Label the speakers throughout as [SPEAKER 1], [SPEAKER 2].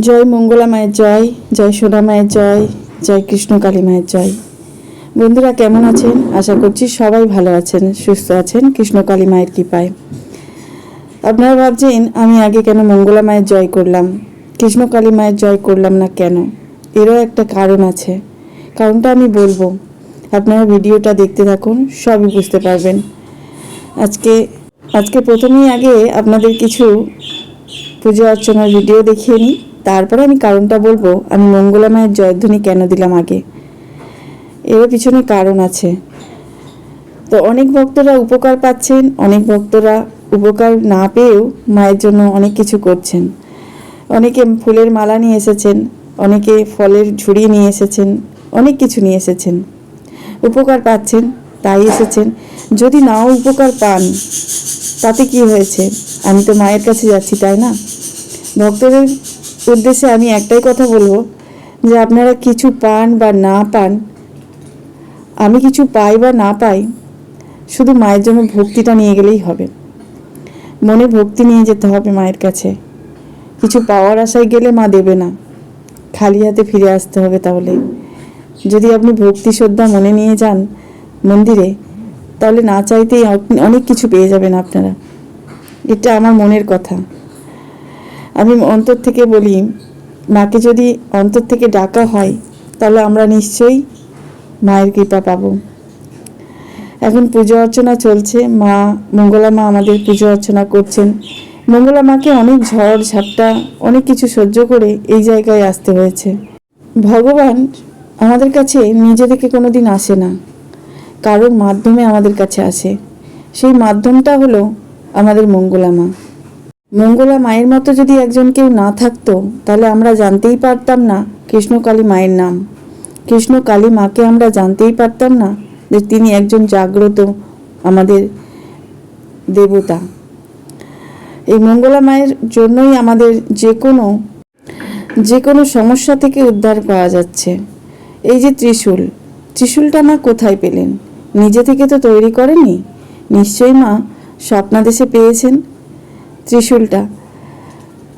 [SPEAKER 1] জয় মঙ্গলা মায়ের জয় জয় সোনা মায়ের জয় জয় কৃষ্ণ কালী মায়ের জয়। বন্ধুরা কেমন আছেন? আশা করছি সবাই ভালো আছেন, সুস্থ আছেন, কৃষ্ণ কালী মায়ের কৃপায়। আপনারা ভাবছেন, আমি আগে কেন মঙ্গলা মায়ের জয় করলাম? কৃষ্ণ কালী মায়ের জয় করলাম না কেন? এরও একটা কারণ আছে। কারণটা আমি বলব। আপনারা ভিডিওটা দেখতে থাকুন, সবই বুঝতে পারবেন। আজকে আজকে প্রথমেই আগে আপনাদের কিছু পুজো অর্চনার ভিডিও দেখিয়ে নিই। তারপরে আমি কারণটা বলব, আমি মঙ্গলা মায়ের জয়ধ্বনি কেন দিলাম আগে? এর পিছনে কারণ আছে। তো অনেক ভক্তরা উপকার পাচ্ছেন, অনেক ভক্তরা উপকার না পেয়েও মায়ের জন্য অনেক কিছু করছেন। অনেকে ফুলের মালা নিয়ে এসেছেন, অনেকে ফলের ঝুড়ি নিয়ে এসেছেন, অনেক কিছু নিয়ে এসেছেন। উপকার পাচ্ছেন, তাই এসেছেন। যদি নাও উপকার পান, তাতে কি হয়েছে? আমি তো মায়ের কাছে যাচ্ছি, তাই না? ভক্তদের উদ্দেশ্যে আমি একটাই কথা বলব যে আপনারা কিছু পান বা না পান, আমি কিছু পাই বা না পাই, শুধু মায়ের জন্য ভক্তিটা নিয়ে গেলেই হবে। মনে ভক্তি নিয়ে যেতে হবে মায়ের কাছে। কিছু পাওয়ার আশায় গেলে মা দেবে না। খালি হাতে ফিরে আসতে হবে তাহলে। যদি আপনি ভক্তি শ্রদ্ধা মনে নিয়ে যান মন্দিরে, তাহলে না চাইতেই অনেক কিছু পেয়ে যাবেন আপনারা। এটা আমার মনের কথা। আমি অন্তর থেকে বলি, মাকে যদি অন্তর থেকে ডাকা হয়, তাহলে আমরা নিশ্চয়ই মায়ের কৃপা পাবো। এখন পুজো অর্চনা চলছে। মা, মঙ্গলা মা আমাদের পুজো অর্চনা করছেন। মঙ্গলা মাকে অনেক ঝড়, ঝাপটা, অনেক কিছু সহ্য করে এই জায়গায় আসতে হয়েছে। ভগবান আমাদের কাছে নিজে থেকে কোনো দিন আসে না। কারোর মাধ্যমে আমাদের কাছে আসে। সেই মাধ্যমটা হলো আমাদের মঙ্গলা মা। মঙ্গলা মায়ের মতো যদি একজন কেউ না থাকতো, তাহলে আমরা জানতেই পারতাম না কৃষ্ণকালী মায়ের নাম। কৃষ্ণ কালী মাকে আমরা জানতেই পারতাম না যে তিনি একজন জাগ্রত আমাদের দেবতা। এই মঙ্গলা মায়ের জন্যই আমাদের যে কোনো যে কোনো সমস্যা থেকে উদ্ধার পাওয়া যাচ্ছে। এই যে ত্রিশূল, ত্রিশূলটা মা কোথায় পেলেন? নিজে থেকে তো তৈরি করেননি? নিশ্চয়ই মা স্বপ্নাদেশে পেয়েছেন। ত্রিশূলটা।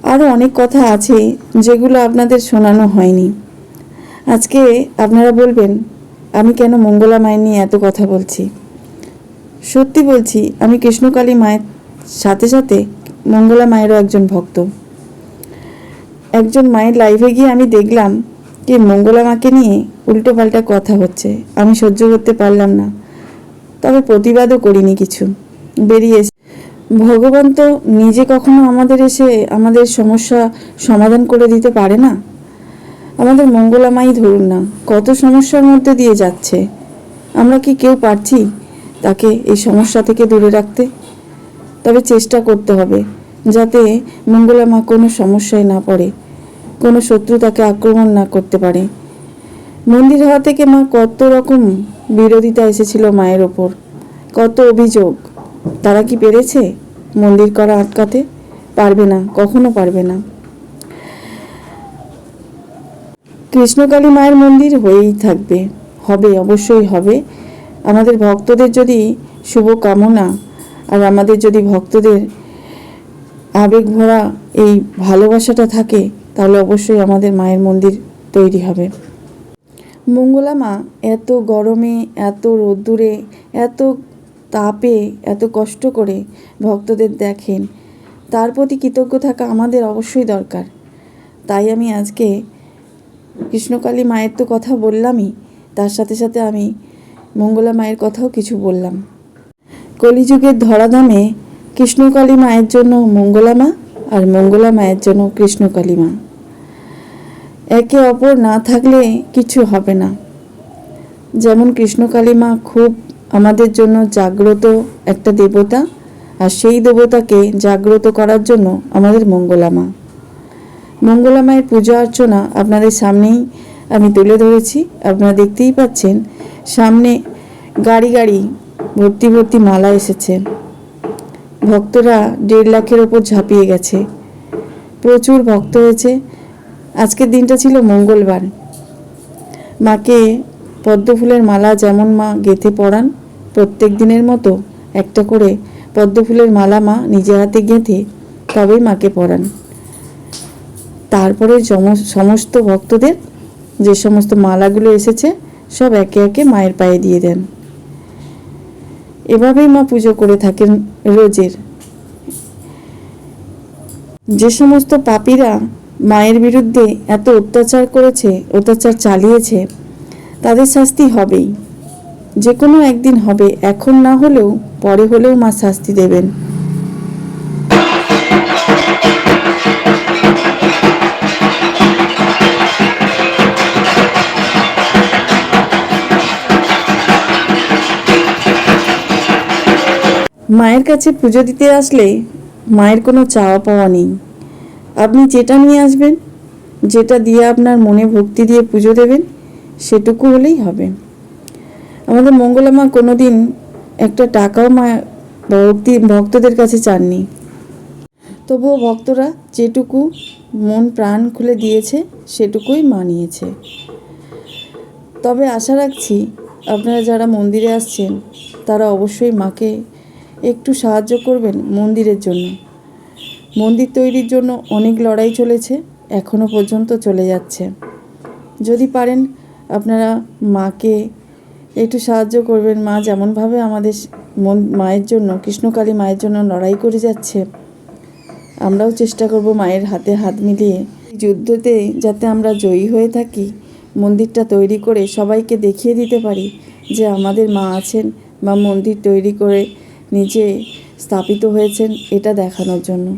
[SPEAKER 1] আরও অনেক কথা আছে যেগুলো আপনাদের শোনানো হয়নি। আজকে আপনারা বলবেন, আমি কেন মঙ্গলা মায়ের নিয়ে এত কথা বলছি? সত্যি বলছি, আমি কৃষ্ণকালী মায়ের সাথে সাথে মঙ্গলা মায়েরও একজন ভক্ত। একজন মায়ের লাইভে গিয়ে আমি দেখলাম কি মঙ্গলা মাকে নিয়ে উল্টো পাল্টা কথা হচ্ছে। আমি সহ্য করতে পারলাম না। তবে প্রতিবাদও করিনি কিছু। বেরিয়ে ভগবান তো নিজে কখনো আমাদের এসে আমাদের সমস্যা সমাধান করে দিতে পারে না। আমাদের মঙ্গলামাই ধরুন না, কত সমস্যার মধ্যে দিয়ে যাচ্ছে। আমরা কি কেউ পারছি তাকে এই সমস্যা থেকে দূরে রাখতে? তবে চেষ্টা করতে হবে যাতে মঙ্গলা মা কোনো সমস্যায় না পড়ে, কোনো শত্রু তাকে আক্রমণ না করতে পারে। মন্দির হওয়া থেকে মা কত রকম বিরোধিতা এসেছিল মায়ের ওপর, কত অভিযোগ। তারা কি পেরেছে? মন্দির করা আটকাতে পারবে না, কখনো পারবে না। কৃষ্ণকালী মায়ের মন্দির হয়েই থাকবে, হবে, অবশ্যই হবে। আমাদের ভক্তদের যদি শুভ কামনা আর আমাদের যদি ভক্তদের আবেগ ভরা এই ভালোবাসাটা থাকে, তাহলে অবশ্যই আমাদের মায়ের মন্দির তৈরি হবে। মঙ্গলা মা, এত গরমে, এত রোদ্দুরে, এত তাপে এত কষ্ট করে ভক্তদের দেখেন, তার প্রতি কৃতজ্ঞ থাকা আমাদের অবশ্যই দরকার। তাই আমি আজকে কৃষ্ণকালী মায়ের তো কথা বললামই, তার সাথে সাথে আমি মঙ্গলা মায়ের কথাও কিছু বললাম। কলিযুগের ধরাধামে কৃষ্ণকালী মায়ের জন্য মঙ্গলা মা আর মঙ্গলা মায়ের জন্য কৃষ্ণকালী মা। একে অপর না থাকলে কিছু হবে না। যেমন কৃষ্ণকালী মা খুব আমাদের জন্য জাগ্রত একটা দেবতা, আর সেই দেবতাকে জাগ্রত করার জন্য আমাদের মঙ্গলা মা মঙ্গলা মায়ের পূজা অর্চনা আপনাদের সামনেই আমি তুলে ধরেছি। আপনারা দেখতেই পাচ্ছেন, সামনে গাড়ি গাড়ি ভর্তি ভর্তি মালা এসেছে। ভক্তরা দেড় লাখের ওপর ঝাঁপিয়ে গেছে। প্রচুর ভক্ত হয়েছে। আজকের দিনটা ছিল মঙ্গলবার। মাকে পদ্ম ফুলের মালা যেমন মা গেঁথে পরান প্রত্যেক দিনের মতো একটা করে পদ্ম ফুলের মালা মা নিজের হাতে গেঁথে তবেই মাকে পরান। তারপরে সমস্ত ভক্তদের যে সমস্ত মালাগুলো এসেছে সব একে একে মায়ের পায়ে দিয়ে দেন। এভাবেই মা পুজো করে থাকেন রোজের। যে সমস্ত পাপীরা মায়ের বিরুদ্ধে এত অত্যাচার করেছে, অত্যাচার চালিয়েছে, তাদের শাস্তি হবেই। যে কোনো একদিন হবে, এখন না হলেও পরে হলেও মা শাস্তি দেবেন। মায়ের কাছে পুজো দিতে আসলে মায়ের কোনো চাওয়া পাওয়া নেই। আপনি যেটা নিয়ে আসবেন, যেটা দিয়ে আপনার মনে ভক্তি দিয়ে পুজো দেবেন, সেটুকু হলেই হবে। আমাদের মঙ্গলা মা কোনো দিন একটা টাকাও মা ভক্তি ভক্তদের কাছে চাননি। তবুও ভক্তরা যেটুকু মন প্রাণ খুলে দিয়েছে, সেটুকুই মানিয়েছে। তবে আশা রাখছি আপনারা যারা মন্দিরে আসছেন, তারা অবশ্যই মাকে একটু সাহায্য করবেন মন্দিরের জন্য। মন্দির তৈরির জন্য অনেক লড়াই চলেছে এখনও পর্যন্ত চলে যাচ্ছে। যদি পারেন, আপনারা মাকে একটু সাহায্য করবেন। মা যেমনভাবে আমাদের মন- মায়ের জন্য, কৃষ্ণকালী মায়ের জন্য লড়াই করে যাচ্ছে, আমরাও চেষ্টা করব মায়ের হাতে হাত মিলিয়ে। যুদ্ধতে যাতে আমরা জয়ী হয়ে থাকি, মন্দিরটা তৈরি করে সবাইকে দেখিয়ে দিতে পারি যে আমাদের মা আছেন বা মন্দির তৈরি করে নিজে স্থাপিত হয়েছেন, এটা দেখানোর জন্য।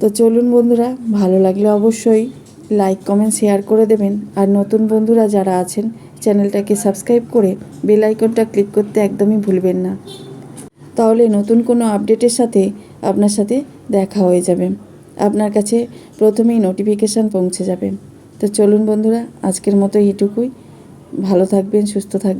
[SPEAKER 1] তো চলুন বন্ধুরা, ভালো লাগলে অবশ্যই লাইক কমেন্ট শেয়ার করে দেবেন। আর নতুন বন্ধুরা যারা আছেন চ্যানেলটাকে সাবস্ক্রাইব করে বেল আইকনটা ক্লিক করতে একদমই ভুলবেন না। তাহলে নতুন কোনো আপডেটের সাথে আপনার সাথে দেখা হয়ে যাবে। আপনার কাছে প্রথমেই নোটিফিকেশান পৌঁছে যাবে। তো চলুন বন্ধুরা, আজকের মতো এটুকুই ভালো থাকবেন, সুস্থ থাকবেন।